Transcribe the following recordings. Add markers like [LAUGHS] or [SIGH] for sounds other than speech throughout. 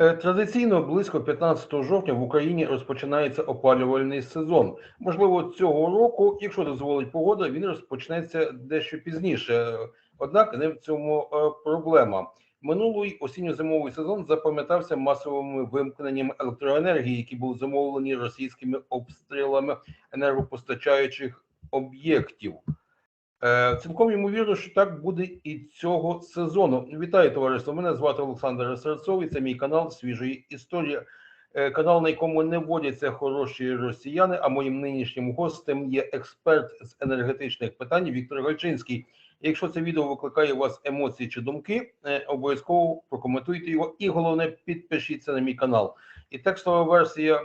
Е, Традиційно близько 15 жовтня в Україні розпочинається опалювальний сезон. Можливо, цього року, якщо дозволить погода, він розпочнеться дещо пізніше. Однак не в цьому е, проблема. Минулий осінньо-зимовий сезон запам'ятався масовими вимкненнями електроенергії, які були замовлені російськими обстрілами енергопостачаючих об'єктів. Е, Цілком ймовірно, що так буде і цього сезону. Вітаю, товариство. Мене звати Олександр Серцов, і Це мій канал Свіжої історії. Е, Канал, на якому не вводяться хороші росіяни. А моїм нинішнім гостем є експерт з енергетичних питань Віктор Гальчинський. Якщо це відео викликає у вас емоції чи думки, е, обов'язково прокоментуйте його. І головне, підпишіться на мій канал. І текстова версія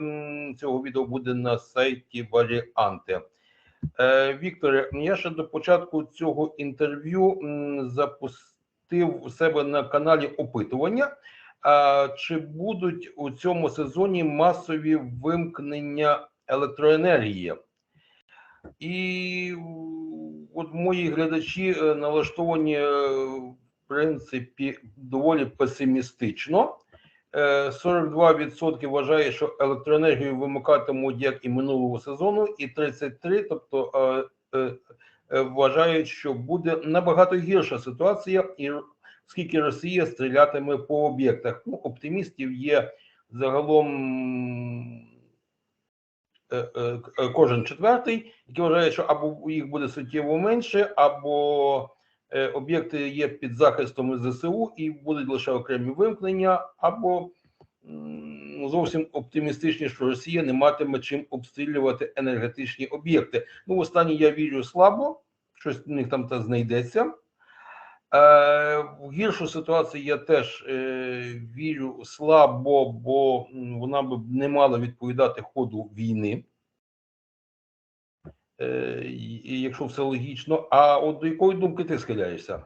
цього відео буде на сайті Варіанти. Е, Вікторе, я ще до початку цього інтерв'ю запустив у себе на каналі опитування. Чи будуть у цьому сезоні масові вимкнення електроенергії? І от мої глядачі е, налаштовані, е, в принципі, доволі песимістично. Е, 42% вважає, що електроенергію вимикатимуть як і минулого сезону, і 33%, тобто е, е, е, вважають, що буде набагато гірша ситуація, і скільки Росія стрілятиме по об'єктах. Ну, оптимістів є загалом е, е, кожен четвертий, який вважає, що або їх буде суттєво менше, або е, об'єкти є під захистом ЗСУ і будуть лише окремі вимкнення, або зовсім оптимістичні, що Росія не матиме чим обстрілювати енергетичні об'єкти. Ну, в останнє я вірю слабо, щось в них там та знайдеться. Е, в гіршу ситуацію я теж е, вірю слабо, бо вона б не мала відповідати ходу війни. Е, якщо все логічно. А от до якої думки ти схиляєшся? Е,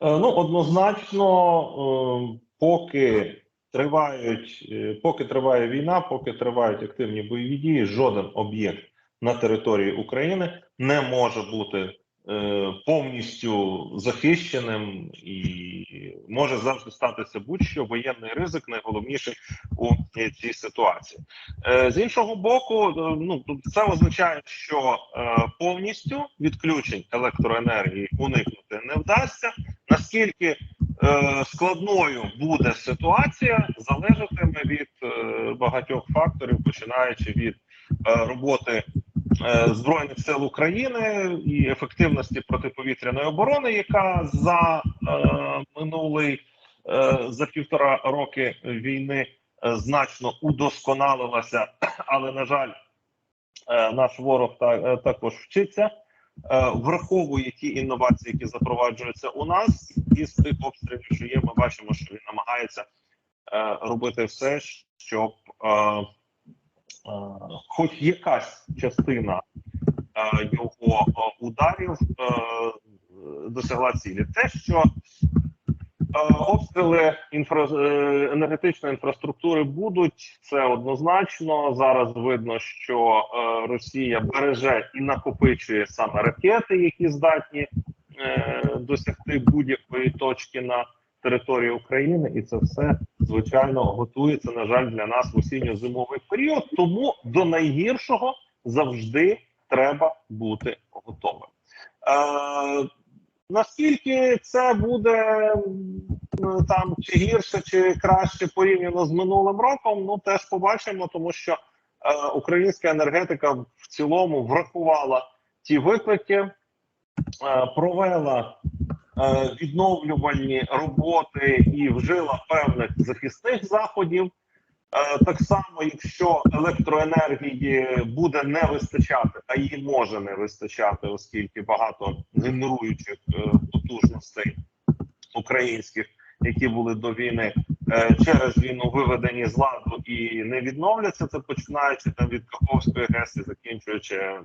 Ну, однозначно, е, поки тривають, поки триває війна, поки тривають активні бойові дії, жоден об'єкт на території України не може бути повністю захищеним і може завжди статися будь-що воєнний ризик найголовніший у е, цій ситуації. Е, З іншого боку, е, ну це означає, що е, повністю відключень електроенергії уникнути не вдасться. Наскільки е, складною буде ситуація, залежатиме від е, багатьох факторів, починаючи від е, роботи е, збройних сил України і ефективності протиповітряної оборони, яка за е, минулий е, за півтора роки війни е, значно удосконалилася, але на жаль, е, наш ворог та, е, також вчиться. Е, враховує ті інновації, які запроваджуються у нас, і з тих обстрілів, що є, ми бачимо, що він намагається е, робити все, щоб е, е, хоч якась частина е, його е, ударів е, досягла цілі. Те, що е, обстріли інфра... е, енергетичної інфраструктури будуть, це однозначно. Зараз видно, що е, Росія береже і накопичує саме ракети, які здатні е, досягти будь-якої точки на території України, і це все звичайно готується. На жаль, для нас в осінньо-зимовий період. Тому до найгіршого завжди треба бути готовим. Е, Наскільки це буде там чи гірше, чи краще порівняно з минулим роком, ну теж побачимо, тому що е, українська енергетика в цілому врахувала ті виклики, е, провела відновлювальні роботи і вжила певних захисних заходів. Е, так само, якщо електроенергії буде не вистачати, а її може не вистачати, оскільки багато генеруючих е, потужностей українських, які були до війни, е, через війну виведені з ладу і не відновляться, це починаючи там від Каховської ГЕС і закінчуючи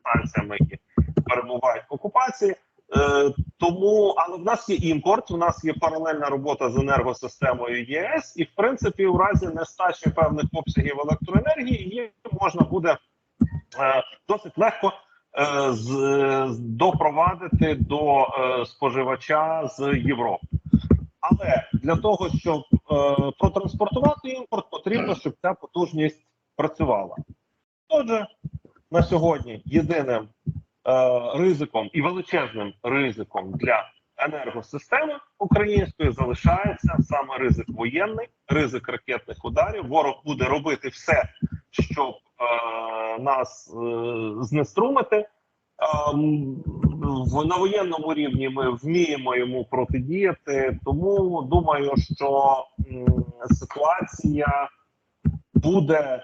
станціями, які перебувають в окупації. Е, тому, але в нас є імпорт, у нас є паралельна робота з енергосистемою ЄС, і в принципі, у разі нестачі певних обсягів електроенергії її можна буде е, досить легко е, з, допровадити до е, споживача з Європи. Але для того, щоб е, протранспортувати імпорт, потрібно, щоб ця потужність працювала. Отже, на сьогодні єдиним ризиком і величезним ризиком для енергосистеми української залишається саме ризик воєнний, ризик ракетних ударів. Ворог буде робити все, щоб е, нас е, знеструмити. Ем, в на воєнному рівні ми вміємо йому протидіяти, тому думаю, що ситуація буде е,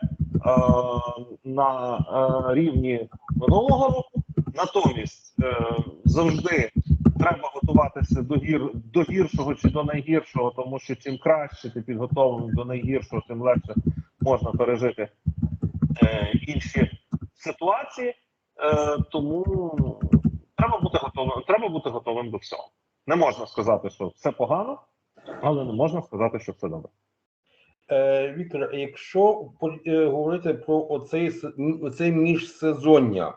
на е, рівні минулого року. Натомість е, завжди треба готуватися до гір до гіршого чи до найгіршого, тому що чим краще ти підготовлений до найгіршого, тим легше можна пережити е, інші ситуації. Е, тому треба бути готовим. Треба бути готовим до всього. Не можна сказати, що все погано, але не можна сказати, що все добре. Віктор, якщо говорити про оцей, оцей міжсезоння,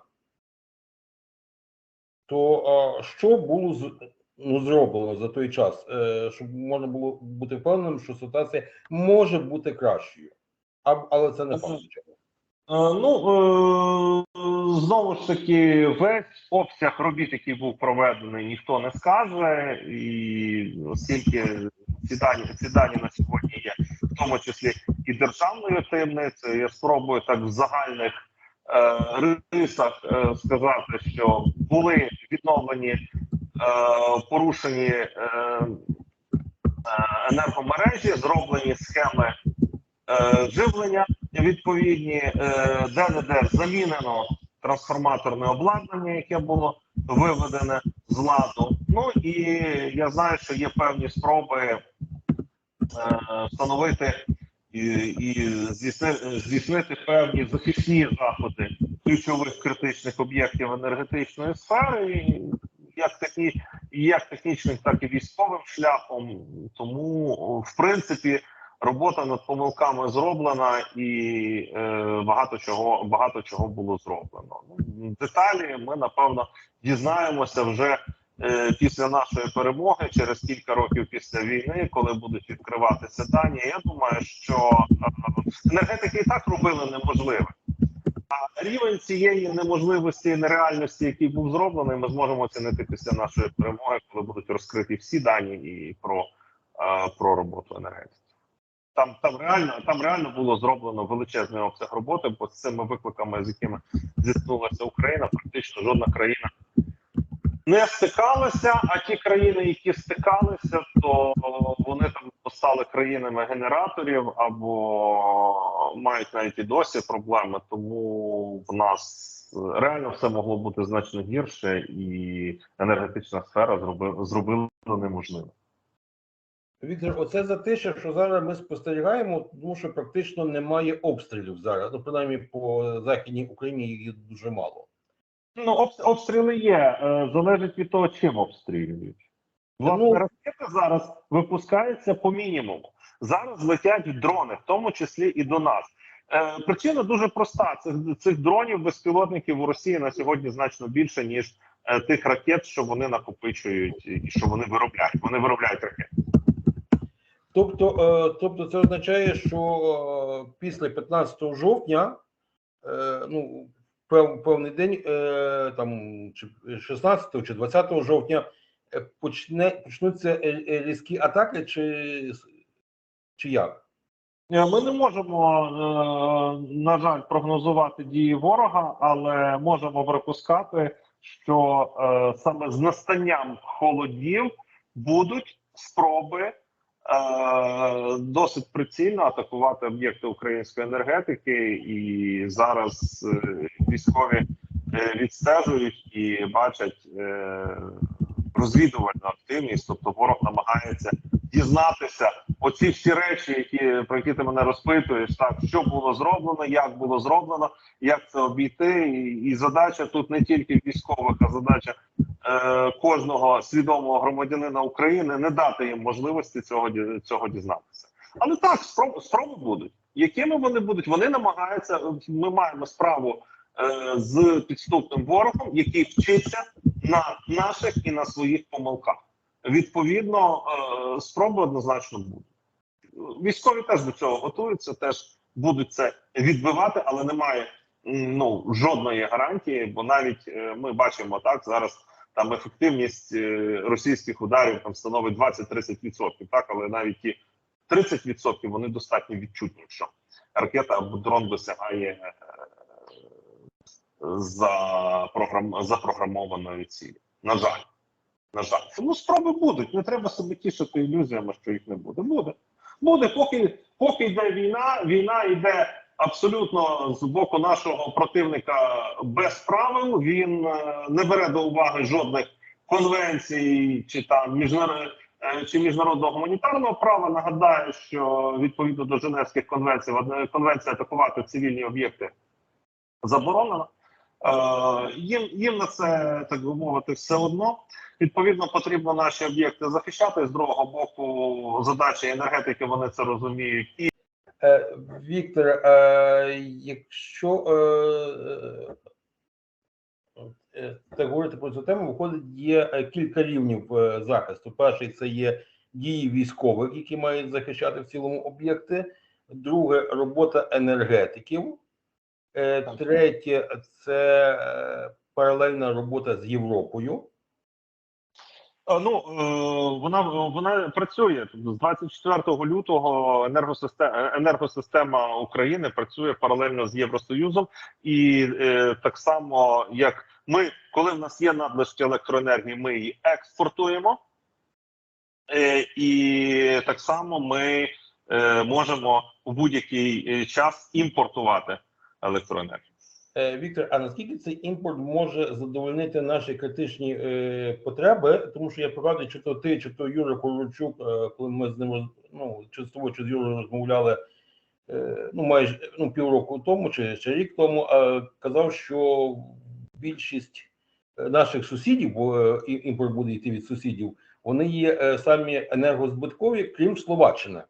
то що було з- ну, зроблено за той час, е, щоб можна було бути впевненим, що ситуація може бути кращою, а, але це не факт. Е, Ну е, знову ж таки, весь обсяг робіт, який був проведений, ніхто не скаже, і оскільки ці дані, ці дані на сьогодні є, в тому числі і державною таємницею, я спробую так в загальних рисах е, сказати, що були відновлені е, порушені е, е, енергомережі, зроблені схеми е, живлення відповідні, е, де-не-де замінено трансформаторне обладнання, яке було виведене з ладу. Ну і я знаю, що є певні спроби е, встановити і, здійснити певні захисні заходи ключових критичних об'єктів енергетичної сфери, як техні, і як технічним, так і військовим шляхом. Тому, в принципі, робота над помилками зроблена, і е, багато чого багато чого було зроблено. Деталі ми напевно дізнаємося вже після нашої перемоги, через кілька років після війни, коли будуть відкриватися дані. Я думаю, що е, енергетики і так робили неможливе. А рівень цієї неможливості і нереальності, який був зроблений, ми зможемо оцінити після нашої перемоги, коли будуть розкриті всі дані і про, е, про роботу енергетики. Там там реально там реально було зроблено величезний обсяг роботи, бо з цими викликами, з якими зіткнулася Україна, практично жодна країна не стикалася. А ті країни, які стикалися, то вони там стали країнами генераторів або мають навіть і досі проблеми. Тому в нас реально все могло бути значно гірше, і енергетична сфера зробила зробила неможливе. Віктор, оце за те, що зараз ми спостерігаємо, тому що практично немає обстрілів зараз. Ну, принаймні по західній Україні їх дуже мало. Ну, обс- обстріли є. Е, залежить від того, чим обстрілюють. Власне, Ну- ракети зараз випускаються по мінімуму. Зараз летять дрони, в тому числі і до нас. Е, причина дуже проста: цих, цих дронів безпілотників у Росії на сьогодні значно більше, ніж е, тих ракет, що вони накопичують і що вони виробляють. Вони виробляють ракети. Тобто, е, тобто це означає, що е, після 15 жовтня, е, ну, певний день, е, там, чи 16 чи 20 жовтня, е, почне, почнуться е, різкі атаки, чи, чи як? Ми не можемо, на жаль, прогнозувати дії ворога, але можемо припускати, що саме з настанням холодів будуть спроби досить прицільно атакувати об'єкти української енергетики, і зараз е, військові е, відстежують і бачать е, розвідувальну активність, тобто ворог намагається дізнатися оці всі речі, які про які ти мене розпитуєш, так що було зроблено, як було зроблено, як це обійти, і, і задача тут не тільки військових, а задача е, кожного свідомого громадянина України не дати їм можливості цього цього дізнатися. Але так, спроби, спроби будуть. Якими вони будуть? Вони намагаються. Ми маємо справу е, з підступним ворогом, який вчиться на наших і на своїх помилках. Відповідно е, спроби однозначно будуть. Військові теж до цього готуються, теж будуть це відбивати, але немає ну жодної гарантії, бо навіть е, ми бачимо так зараз. Там ефективність е, російських ударів там становить 20-30%, так але навіть ті 30% вони достатньо відчутні, що ракета або дрон досягає е, запрограм... запрограмованої цілі. На жаль, на жаль, тому спроби будуть. Не треба себе тішити ілюзіями, що їх не буде. Буде, буде, поки поки йде війна. Війна йде абсолютно з боку нашого противника без правил. Він е, не бере до уваги жодних конвенцій чи там міжнародних. Чи міжнародного гуманітарного права нагадаю, що відповідно до Женевських конвенцій конвенція атакувати цивільні об'єкти заборонена. Е, їм, їм на це так би мовити все одно. Відповідно, потрібно наші об'єкти захищати з другого боку. Задачі енергетики вони це розуміють, і Е, Віктор, е, якщо е, так говорити про цю тему, виходить, є кілька рівнів захисту. Перший це є дії військових, які мають захищати в цілому об'єкти. Друге робота енергетиків. Третє це паралельна робота з Європою. Ну е, вона вона працює з 24 лютого. Енергосистема енергосистема України працює паралельно з Євросоюзом, і е, так само як ми, коли в нас є надлишки електроенергії, ми її експортуємо, е, і так само ми е, можемо в будь-який е, час імпортувати електроенергію. Е, Віктор, а наскільки цей імпорт може задовольнити наші критичні е, потреби? Тому що я пригадую, чи то ти, чи то Юра Корочук, е, коли ми з ним ну, чи з тобою, чи з Юрою розмовляли ну, майже ну, півроку тому, чи, чи рік тому, казав, що більшість наших сусідів, бо імпорт буде йти від сусідів, вони є самі енергозбиткові, крім Словаччини.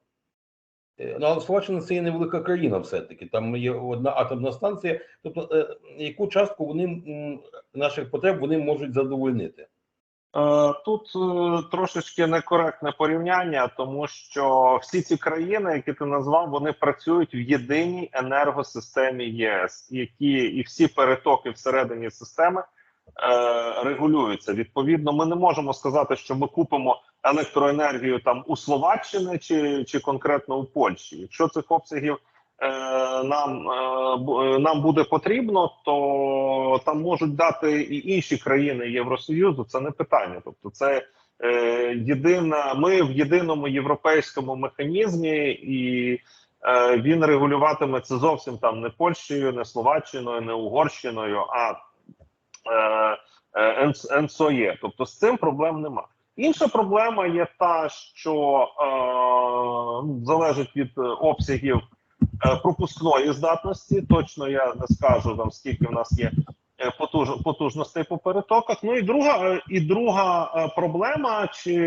Е, Ну, але Словаччина це є невелика країна, все-таки. Там є одна атомна станція. Тобто, е, яку частку вони наших потреб вони можуть задовольнити? Е, Тут трошечки некоректне порівняння, тому що всі ці країни, які ти назвав, вони працюють в єдиній енергосистемі ЄС, які і всі перетоки всередині системи регулюються. Відповідно, ми не можемо сказати, що ми купимо електроенергію там у Словаччини чи, чи конкретно у Польщі. Якщо цих обсягів е, нам, е, е, нам буде потрібно, то там можуть дати і інші країни Євросоюзу. Це не питання. Тобто, це е, єдина. Ми в єдиному європейському механізмі, і е, він регулюватиметься зовсім там не Польщею, не Словаччиною, не Угорщиною, а е, е, НСОЄ. Тобто з цим проблем нема. Інша проблема є та, що е, ну, залежить від е, обсягів е, пропускної здатності. Точно я не скажу там, скільки в нас є е, потуж, потужностей по перетоках. Ну і друга, е, і друга е, проблема чи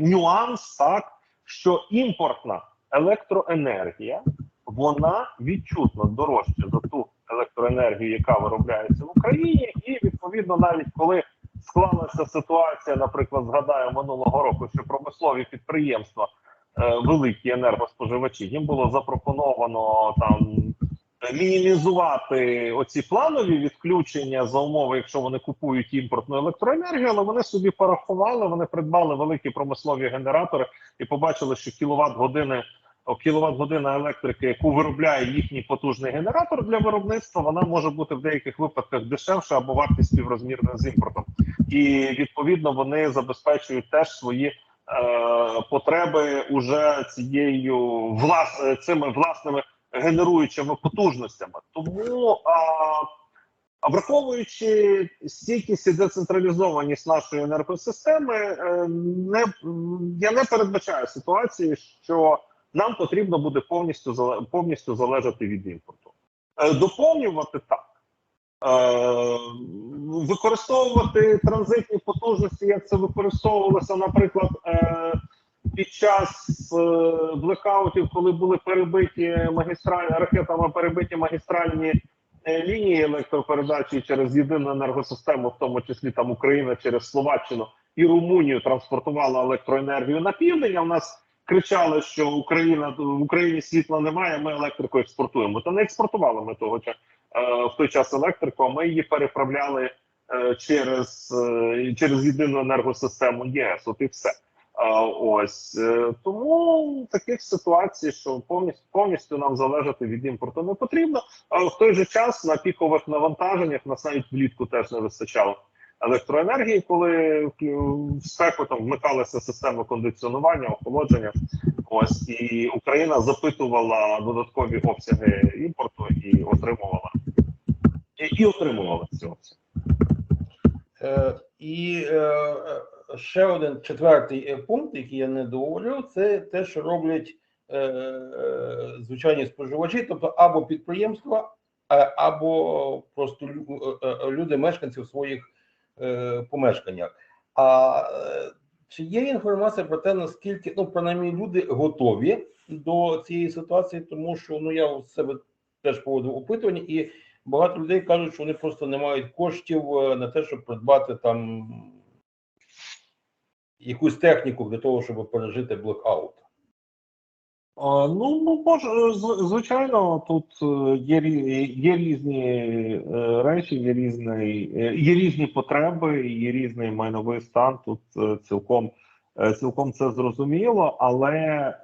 нюанс, так що імпортна електроенергія вона відчутно дорожча за ту електроенергію, яка виробляється в Україні, і відповідно, навіть коли склалася ситуація, наприклад, згадаю минулого року, що промислові підприємства, е, великі енергоспоживачі, їм було запропоновано там мінімізувати оці планові відключення за умови, якщо вони купують імпортну електроенергію, але вони собі порахували, вони придбали великі промислові генератори і побачили, що кіловат години. Кіловат година електрики, яку виробляє їхній потужний генератор для виробництва, вона може бути в деяких випадках дешевша або вартість співрозмірна з імпортом, і відповідно вони забезпечують теж свої е, потреби уже цією влас цими власними генеруючими потужностями. Тому а, враховуючи стійкість і децентралізованість нашої енергосистеми, е, не я не передбачаю ситуації, що нам потрібно буде повністю повністю залежати від імпорту. Е, Доповнювати так. Е, Використовувати транзитні потужності, як це використовувалося, наприклад, е, під час блекаутів, коли були перебиті магістральні ракетами, перебиті магістральні лінії електропередачі через єдину енергосистему, в тому числі там Україна через Словаччину, і Румунію транспортувала електроенергію на південь. А в нас кричали, що Україна в Україні світла немає. Ми електрику експортуємо. Та не експортували ми того е, в той час електрику. а Ми її переправляли е, через, е, через єдину енергосистему ЄС. От і все. Ось е, тому таких ситуацій, що повністю повністю нам залежати від імпорту не потрібно. А в той же час на пікових навантаженнях нас навіть влітку теж не вистачало електроенергії, коли в спеку там вмикалися системи кондиціонування, охолодження. Ось і Україна запитувала додаткові обсяги імпорту і отримувала і, і отримувала ці обсяги. Е, І е, е, ще один четвертий е, пункт, який я не договорив, це те, що роблять е, е, звичайні споживачі, тобто або підприємства, або просто лю- е, е, люди, мешканці в своїх е, помешканнях. А е, чи є інформація про те, наскільки ну принаймні люди готові до цієї ситуації, тому що ну я у себе теж проводив опитування, і багато людей кажуть, що вони просто не мають коштів е, на те, щоб придбати там якусь техніку для того, щоб пережити блекаут. Ну, ну може, звичайно, тут е, є, є різні е, речі, є різний, е, є різні потреби, є різний майновий стан. Тут цілком цілком це зрозуміло, але е,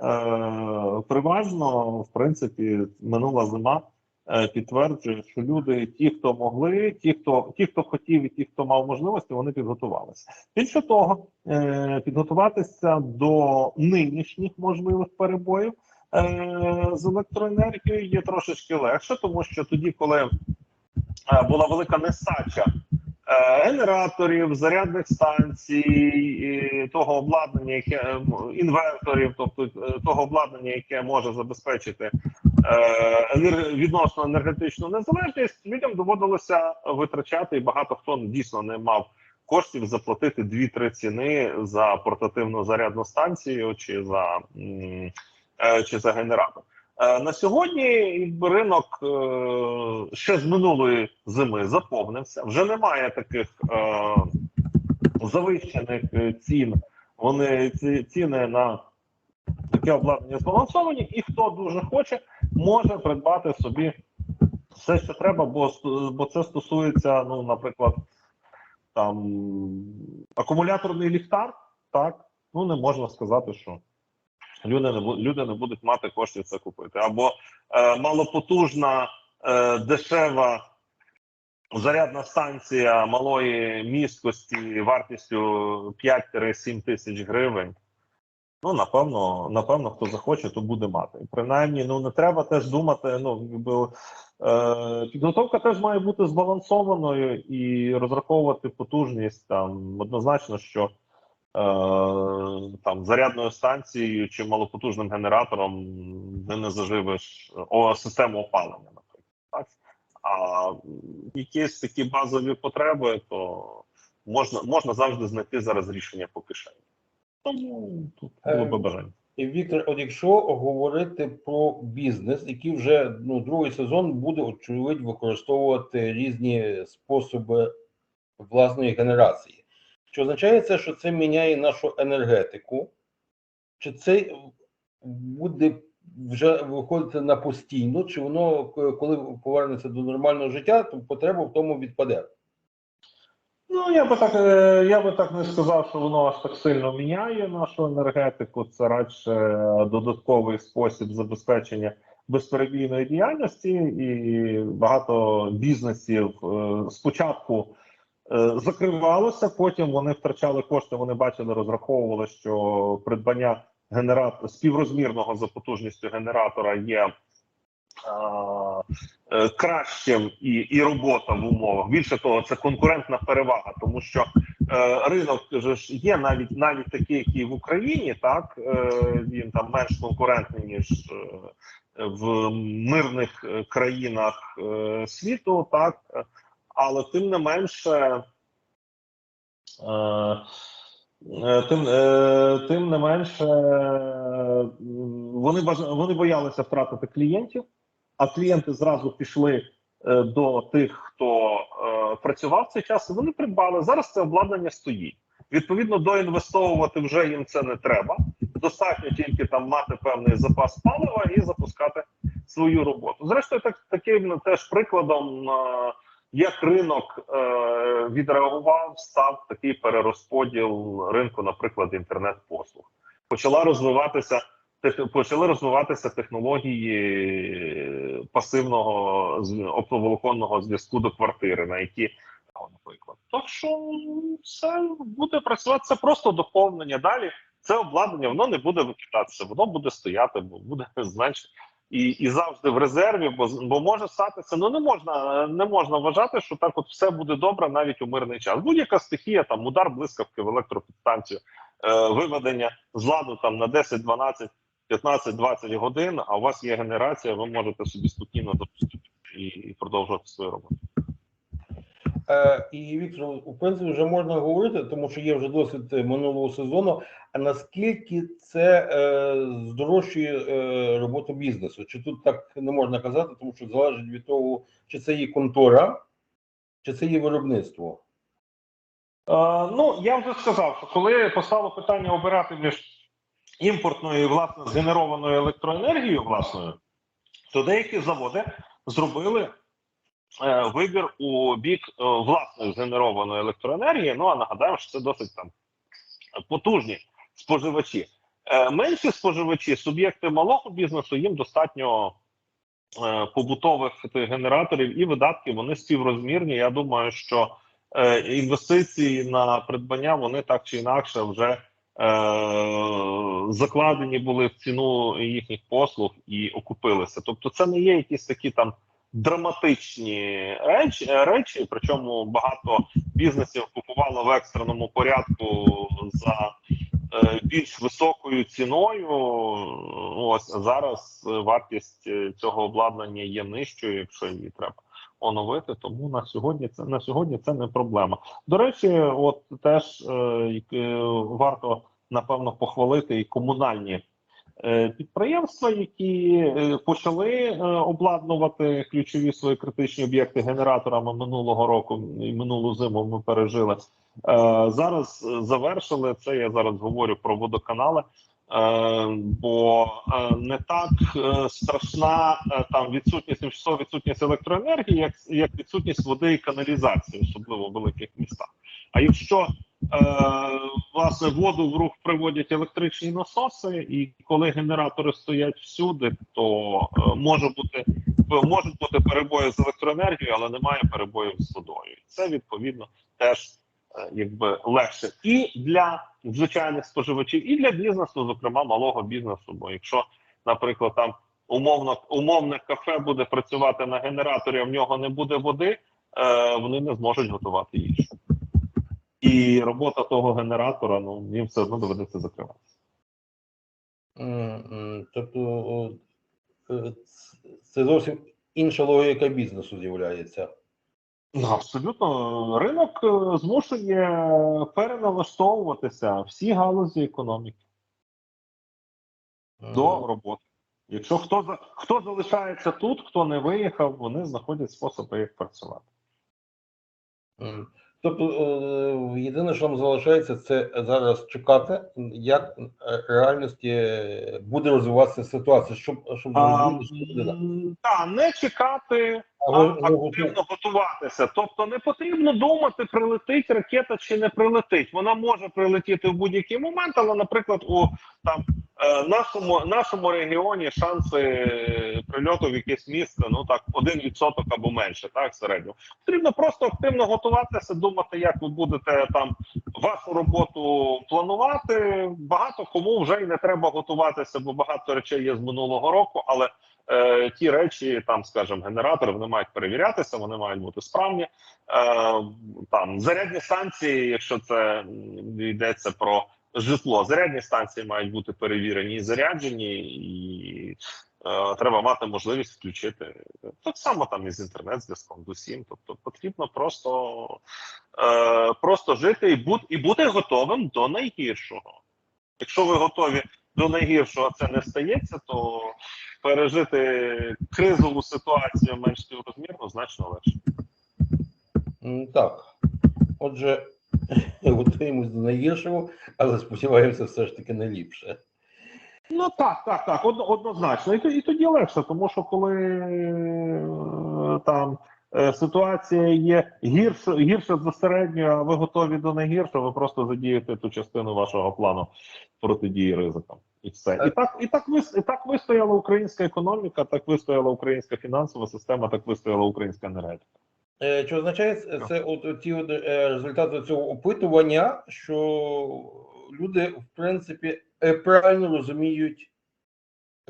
переважно, в принципі, минула зима підтверджує, що люди, ті, хто могли, ті, хто ті, хто хотів, і ті, хто мав можливості, вони підготувалися. Більше того, е, підготуватися до нинішніх можливих перебоїв е, з електроенергією є трошечки легше, тому що тоді, коли е, була велика нестача е, генераторів, зарядних станцій, того обладнання, яке е, інверторів, тобто е, того обладнання, яке може забезпечити е, відносно енергетичну незалежність, людям доводилося витрачати, і багато хто дійсно не мав коштів заплатити 2-3 ціни за портативну зарядну станцію чи за, е, чи за генератор. Е, На сьогодні ринок ще з минулої зими заповнився. Вже немає таких завищених цін. Вони ці ціни на таке обладнання збалансовані, і хто дуже хоче, може придбати собі все, що треба, бо, бо це стосується, ну, наприклад, там акумуляторний ліхтар, так ну не можна сказати, що люди не люди не будуть мати коштів це купити. Або е, малопотужна, е, дешева зарядна станція малої місткості вартістю 5-7 тисяч гривень. Ну, напевно, напевно, хто захоче, то буде мати. Принаймні, ну не треба теж думати. Ну якби е, підготовка теж має бути збалансованою і розраховувати потужність там однозначно, що е, там зарядною станцією чи малопотужним генератором не, не заживеш о, систему опалення, наприклад. Так? А якісь такі базові потреби, то можна, можна завжди знайти зараз рішення по кишені. Тому тут було би Е, бажання. І Віктор, от якщо говорити про бізнес, який вже ну другий сезон буде очевидь використовувати різні способи власної генерації, чи означає це, що це міняє нашу енергетику? Чи це буде вже виходити на постійно, чи воно коли повернеться до нормального життя, то потреба в тому відпаде? Ну, я би так е, я би так не сказав, що воно аж так сильно міняє нашу енергетику. Це радше додатковий спосіб забезпечення безперебійної діяльності, і багато бізнесів е, спочатку е, закривалося, потім вони втрачали кошти. Вони бачили, розраховували, що придбання генератора співрозмірного за потужністю генератора є. Е, Кращим і, і робота в умовах. Більше того, це конкурентна перевага, тому що е, ринок же ж є навіть навіть такий, який в Україні, так е, він там менш конкурентний ніж е, в мирних е, країнах е, світу, так але тим не менше. Е, Тим, тим не менше, вони вони боялися втратити клієнтів, а клієнти зразу пішли е, до тих, хто е, працював цей час, і вони придбали. Зараз це обладнання стоїть. Відповідно, доінвестовувати вже їм це не треба. Достатньо тільки там мати певний запас палива і запускати свою роботу. Зрештою, так таким теж прикладом, е, як ринок е, відреагував, став такий перерозподіл ринку, наприклад, інтернет-послуг. Почала розвиватися почали розвиватися технології пасивного з- оптоволоконного зв'язку до квартири, на які наприклад. Так що це буде працювати, це просто доповнення. Далі це обладнання, воно не буде викидатися, воно буде стояти, буде [LAUGHS] зменшити. І, і завжди в резерві, бо, бо може статися. Ну не можна не можна вважати, що так от все буде добре навіть у мирний час. Будь-яка стихія, там удар блискавки в електропідстанцію, е, виведення з ладу там на 10, 12, 15, 20 годин. А у вас є генерація, ви можете собі спокійно допустити і, і продовжувати свою роботу. Е, І Віктор, у принципі, вже можна говорити, тому що є вже досвід е, минулого сезону. А наскільки це е, здорожчує е, роботу бізнесу? Чи тут так не можна казати, тому що залежить від того, чи це є контора, чи це є виробництво? Е, ну, я вже сказав, що коли постало питання обирати між імпортною власне згенерованою електроенергією власною, то деякі заводи зробили е, вибір у бік е, власної згенерованої електроенергії. Ну а нагадаємо, що це досить там потужні споживачі. Е, менші споживачі, суб'єкти малого бізнесу, їм достатньо е, побутових генераторів і видатки вони співрозмірні. Я думаю, що е, інвестиції на придбання вони так чи інакше вже закладені були в ціну їхніх послуг і окупилися. Тобто, це не є якісь такі там драматичні речі, речі. Причому багато бізнесів купувало в екстреному порядку за е, більш високою ціною. Ось зараз е, вартість е, цього обладнання є нижчою, якщо її треба оновити. Тому на сьогодні це на сьогодні це не проблема. До речі, от теж е, е, варто напевно похвалити і комунальні. е, Підприємства, які е, почали обладнувати ключові свої критичні об'єкти генераторами минулого року і минулу зиму ми пережили. Зараз завершили це. Я зараз говорю про водоканали. Е, бо е, не так е, страшна там відсутність тимчасова відсутність електроенергії, як, як відсутність води і каналізації, особливо в великих містах. А якщо власне воду в рух приводять електричні насоси, і коли генератори стоять всюди, то може бути можуть бути перебої з електроенергією, але немає перебоїв з водою. Це відповідно теж якби легше і для звичайних споживачів, і для бізнесу, зокрема малого бізнесу. Бо якщо, наприклад, там умовно умовне кафе буде працювати на генераторі, а в нього не буде води, е, вони не зможуть готувати їжу. І робота того генератора, ну їм все одно доведеться закривати. М, м, Тобто е, це зовсім інша логіка бізнесу з'являється. Ну, абсолютно ринок е, змушує переналаштовуватися всі галузі економіки до роботи. Якщо хто хто залишається тут, хто не виїхав, вони знаходять способи, як працювати. Тобто, е, єдине, що нам залишається, це зараз чекати, як е, в реальності буде розвиватися ситуація, щоб, щоб зрозуміти, що буде далі. Та не чекати, Активно готуватися. Тобто не потрібно думати, прилетить ракета чи не прилетить. Вона може прилетіти в будь-який момент, але, наприклад, у там е, нашому нашому регіоні шанси прильоту в якесь місце ну так 1% або менше, так середньо. Потрібно просто активно готуватися, думати, як ви будете там вашу роботу планувати. Багато кому вже й не треба готуватися, бо багато речей є з минулого року, але е, ті речі, там, скажімо, генератори, вони мають перевірятися, вони мають бути справні. Е, там зарядні станції, якщо це йдеться про житло, зарядні станції мають бути перевірені і заряджені, і е, треба мати можливість включити так само там із інтернет-зв'язком з усім. Тобто потрібно просто, е, просто жити і бути, і бути готовим до найгіршого. Якщо ви готові до найгіршого, а це не стається, то пережити кризову ситуацію менш співрозмірно значно легше. Так. Отже, [LAUGHS] Готуємось до найгіршого, але сподіваємося все ж таки найліпше. Ну так, так, так, однозначно. І, тоді легше, тому що коли е, там ситуація є гірше, гірше за середню, а ви готові до найгіршого, ви просто задієте ту частину вашого плану протидії ризикам. І все. І так, і так, вис- і так вистояла українська економіка, так вистояла українська фінансова система, так вистояла українська енергетика. Е, Чи означає це- от ті от, е, результати цього опитування, що люди, в принципі, е, правильно розуміють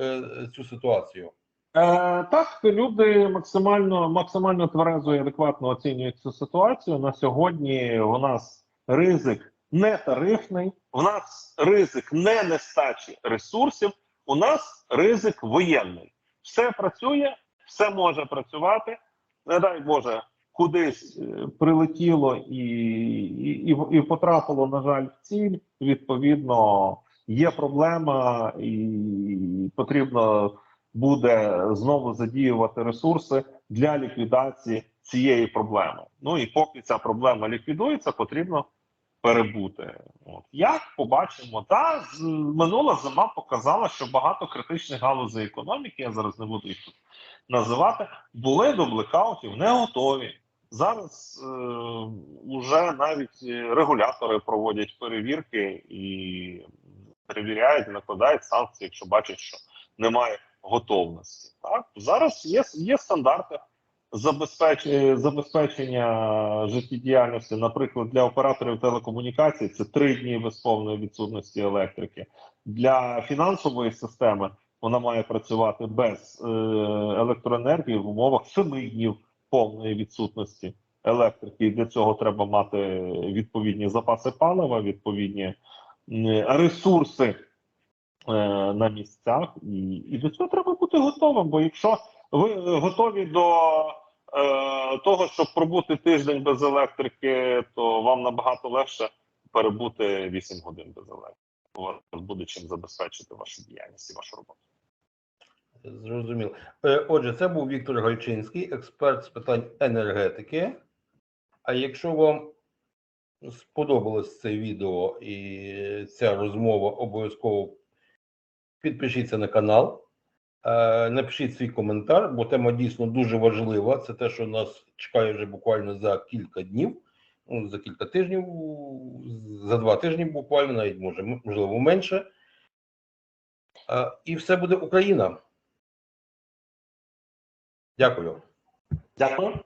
е, цю ситуацію? Е, так, люди максимально, максимально тверезо і адекватно оцінюють цю ситуацію. На сьогодні у нас ризик не тарифний, у нас ризик не нестачі ресурсів, у нас ризик воєнний. Все працює, все може працювати. Не дай Боже, кудись е, прилетіло і, і, і, і потрапило, на жаль, в ціль. Відповідно, є проблема, і потрібно буде знову задіювати ресурси для ліквідації цієї проблеми. Ну і поки ця проблема ліквідується, потрібно перебути. От як побачимо, та минула зима показала, що багато критичних галузей економіки, я зараз не буду їх тут називати, були до блекаутів не готові. Зараз е, навіть регулятори проводять перевірки і перевіряють, накладають санкції, якщо бачать, що немає готовності. Так зараз є, є стандарти забезпеч... е, забезпечення життєдіяльності, наприклад, для операторів телекомунікацій це три дні без повної відсутності електрики. Для фінансової системи вона має працювати без е, електроенергії в умовах семи днів повної відсутності електрики. І для цього треба мати відповідні запаси палива, відповідні ресурси на місцях, і, і до цього треба бути готовим. Бо якщо ви е, готові до е, того, щоб пробути тиждень без електрики, то вам набагато легше перебути 8 годин без електрики. У вас буде чим забезпечити вашу діяльність і вашу роботу. Зрозуміло. Е, Отже, це був Віктор Гальчинський, експерт з питань енергетики. А якщо вам сподобалось це відео і ця розмова, обов'язково підпишіться на канал, е, напишіть свій коментар, бо тема дійсно дуже важлива. Це те, що нас чекає вже буквально за кілька днів, ну, за кілька тижнів, за два тижні буквально, навіть може, можливо, менше. Е, І все буде Україна. Дякую. Дякую.